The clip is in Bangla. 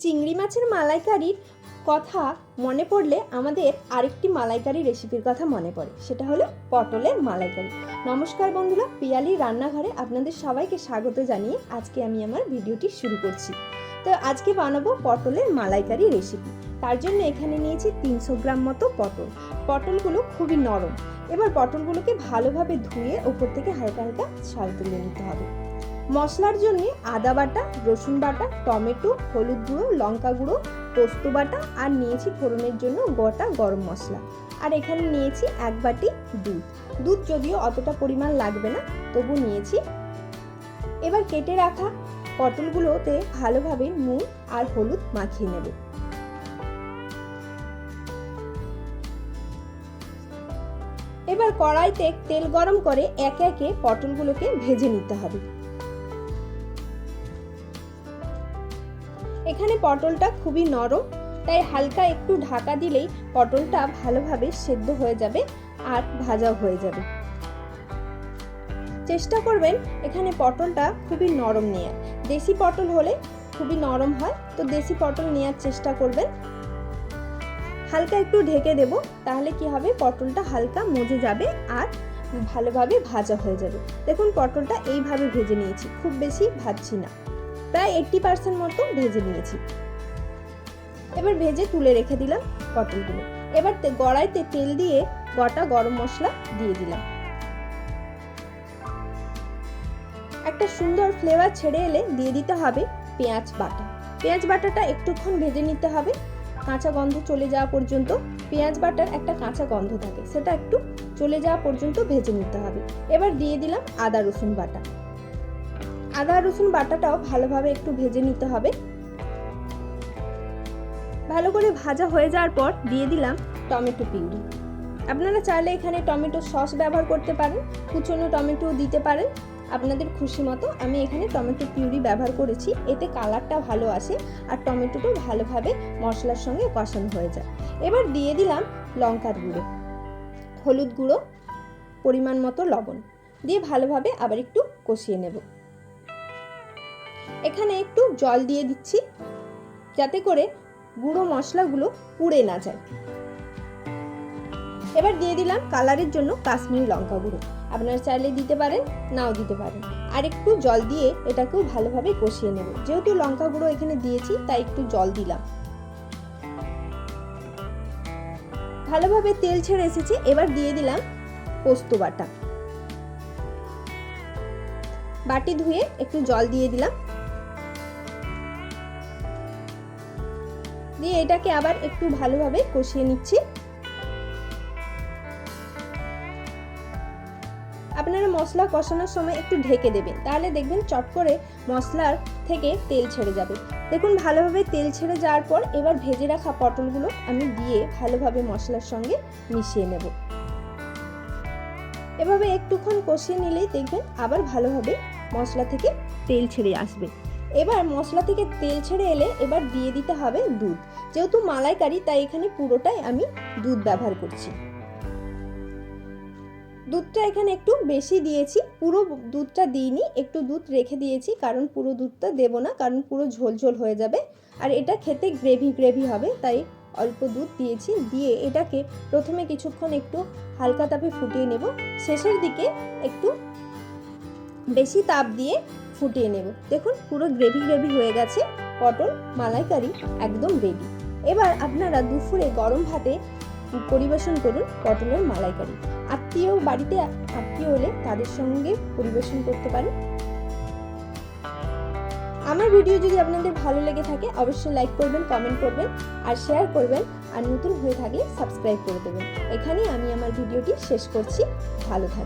চিংড়ি মাছের মালাইকারির কথা মনে পড়লে আমাদের আরেকটি মালাইকারি রেসিপির কথা মনে পড়ে। সেটা হলো পটলের মালাইকারি। নমস্কার বন্ধুরা, পিয়ালি রান্নাঘরে আপনাদের সবাইকে স্বাগত জানিয়ে আজকে আমি আমার ভিডিওটি শুরু করছি। তো আজকে বানাবো পটলের মালাইকারি রেসিপি তার জন্য এখানে নিয়েছি তিনশো গ্রাম মতো পটল। পটলগুলো খুবই নরম। এবার পটলগুলোকে ভালোভাবে ধুয়ে ওপর থেকে হালকা হালকা ছাল তুলে নিতে হবে। মশলার জন্য আদা বাটা, রসুন বাটা, টমেটো, হলুদ গুঁড়ো, লঙ্কা গুঁড়ো, পোস্ত বাটা আর নিয়েছি ফোড়নের জন্য গোটা গরম মশলা। আর এখানে নিয়েছি এক বাটি দুধ। দুধ যদিও অতটা পরিমাণ লাগবে না, তবু নিয়েছি। এবার কেটে রাখা পটলগুলোতে ভালোভাবে নুন আর হলুদ মাখিয়ে নেব। এবার কড়াইতে তেল গরম করে একে একে পটলগুলোকে ভেজে নিতে হবে। এখানে পটলটা খুবই নরম, তাই হালকা একটু ঢাকা দিলেই পটলটা ভালোভাবে সেদ্ধ হয়ে যাবে আর ভাজাও হয়ে যাবে। চেষ্টা করবেন এখানে পটলটা খুবই নরম নেওয়ার দেশি পটল হলে খুবই নরম হয়, তো দেশি পটল নেওয়ার চেষ্টা করবেন। হালকা একটু ঢেকে দেব, তাহলে কি হবে? পটলটা হালকা মজে যাবে আর ভালোভাবে ভাজা হয়ে যাবে। দেখুন, পটলটা এইভাবে ভেজে নিয়েছি, খুব বেশি ভাজছি না। প্রায় এইট্টি পার্সেন্ট মতো ভেজে নিয়েছি। এবার ভেজে তুলে রেখে দিলাম পটলগুলো এবার গড়াইতে তেল দিয়ে গোটা গরম মশলা দিয়ে দিলাম। একটা সুন্দর ফ্লেভার ছেড়ে এলে দিয়ে দিতে হবে পেঁয়াজ বাটা। পেঁয়াজ বাটাটা একটুক্ষণ ভেজে নিতে হবে। কাঁচা গন্ধ চলে যাওয়া পর্যন্ত পেঁয়াজ বাটার একটা কাঁচা গন্ধ থাকে। সেটা একটু চলে যাওয়া পর্যন্ত ভেজে নিতে হবে। এবার দিয়ে দিলাম আদা রসুন বাটা। আদা রসুন বাটাটাও ভালোভাবে একটু ভেজে নিতে হবে। ভালো করে ভাজা হয়ে যাওয়ার পর দিয়ে দিলাম টমেটো পিউরি। আপনারা চাইলে এখানে টমেটো সস ব্যবহার করতে পারেন, কুচনো টমেটো দিতে পারেন। আপনাদের খুশি মতো আমি এখানে টমেটো পিউরি ব্যবহার করেছি, এতে কালারটা ভালো আসে আর টমেটোটাও ভালোভাবে মশলার সঙ্গে কষানো হয়ে যায়। এবার দিয়ে দিলাম লঙ্কার গুঁড়ো, হলুদ গুঁড়ো, পরিমাণ মতো লবণ, দিয়ে ভালোভাবে আবার একটু কষিয়ে নেব। এখানে একটু জল দিয়ে দিচ্ছি, যাতে করে গুঁড়ো মশলাগুলো পুড়ে না যায়। এবার দিয়ে দিলাম কালারের জন্য কাশ্মীরি লঙ্কা গুঁড়ো। আপনারা চাইলে দিতে পারেন, নাও দিতে পারেন। আর একটু জল দিয়ে এটাকেও ভালোভাবে কষিয়ে নেব। যেহেতু লঙ্কা গুঁড়ো এখানে দিয়েছি, তাই একটু জল দিলাম। ভালোভাবে তেল ছেড়ে এসেছে, এবার দিয়ে দিলাম পোস্ত বাটা। বাটি ধুয়ে একটু জল দিয়ে দিলাম। দিয়ে এটাকে আবার একটু ভালোভাবে কষিয়ে নিচ্ছি। আপনারা মশলা কষানোর সময় একটু ঢেকে দেবেন, তাহলে দেখবেন চট করে মশলার থেকে তেল ছেড়ে যাবে। দেখুন, ভালোভাবে তেল ছেড়ে যাওয়ার পর এবার ভেজে রাখা পটলগুলো আমি দিয়ে ভালোভাবে মশলার সঙ্গে মিশিয়ে নেব। এভাবে একটুক্ষণ কষিয়ে নিলেই দেখবেন আবার ভালোভাবে মশলা থেকে তেল ছেড়ে আসবে। এবার মশলা থেকে তেল ছেড়ে এলে এবার দিয়ে দিতে হবে দুধ। যেহেতু মালাইকারি, তাই এখানে পুরোটাই আমি দুধ ব্যবহার করছি। দুধটা এখানে একটু বেশি দিয়েছি। পুরো দুধটা দিইনি, একটু দুধ রেখে দিয়েছি, কারণ পুরো দুধটা দেব না, কারণ পুরো ঝোলঝোল হয়ে যাবে। আর এটা খেতে গ্রেভি গ্রেভি হবে, তাই অল্প দুধ দিয়েছি। দিয়ে এটাকে প্রথমে কিছুক্ষণ একটু হালকা তাপে ফুটিয়ে নেব। শেষের দিকে একটু বেশি তাপ দিয়ে ফুটিয়ে নেব। দেখুন, পুরো গ্রেভি গ্রেভি হয়ে গেছে। পটল, মালাইকারি একদম রেডি এবার আপনারা দুপুরে গরম ভাতে পরিবেশন করুন পটলের মালাইকারি। আত্মীয় বাড়িতে আত্মীয় হলে তাদের সঙ্গে পরিবেশন করতে পারেন। আমার ভিডিও যদি আপনাদের ভালো লেগে থাকে, অবশ্যই লাইক করবেন কমেন্ট করবেন, আর শেয়ার করবেন, আর নতুন হয়ে থাকলে সাবস্ক্রাইব করে দেবেন। এখানেই আমি আমার ভিডিওটি শেষ করছি। ভালো থাকবেন।